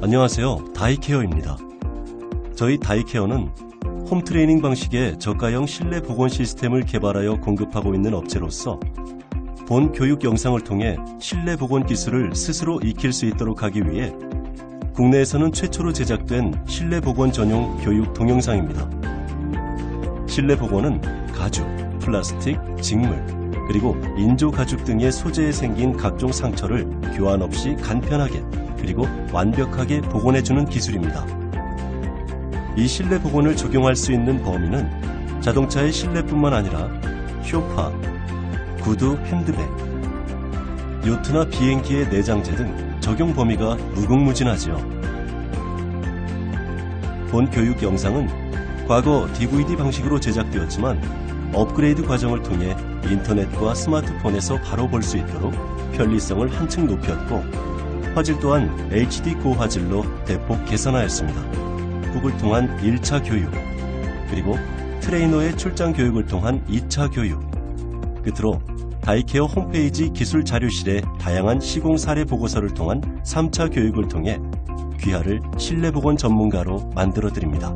안녕하세요. 다이케어입니다. 저희 다이케어는 홈트레이닝 방식의 저가형 실내 보건 시스템을 개발하여 공급하고 있는 업체로서 본 교육 영상을 통해 실내 보건 기술을 스스로 익힐 수 있도록 하기 위해 국내에서는 최초로 제작된 실내 보건 전용 교육 동영상입니다. 실내 보건은 가죽, 플라스틱, 직물, 그리고 인조 가죽 등의 소재에 생긴 각종 상처를 교환 없이 간편하게 그리고 완벽하게 복원해주는 기술입니다. 이 실내 복원을 적용할 수 있는 범위는 자동차의 실내뿐만 아니라 쇼파, 구두, 핸드백, 요트나 비행기의 내장재 등 적용 범위가 무궁무진하지요. 본 교육 영상은 과거 DVD 방식으로 제작되었지만 업그레이드 과정을 통해 인터넷과 스마트폰에서 바로 볼 수 있도록 편리성을 한층 높였고 화질 또한 HD 고화질로 대폭 개선하였습니다. 북을 통한 1차 교육, 그리고 트레이너의 출장 교육을 통한 2차 교육, 끝으로 다이케어 홈페이지 기술 자료실의 다양한 시공 사례 보고서를 통한 3차 교육을 통해 귀하를 실내 보건 전문가로 만들어 드립니다.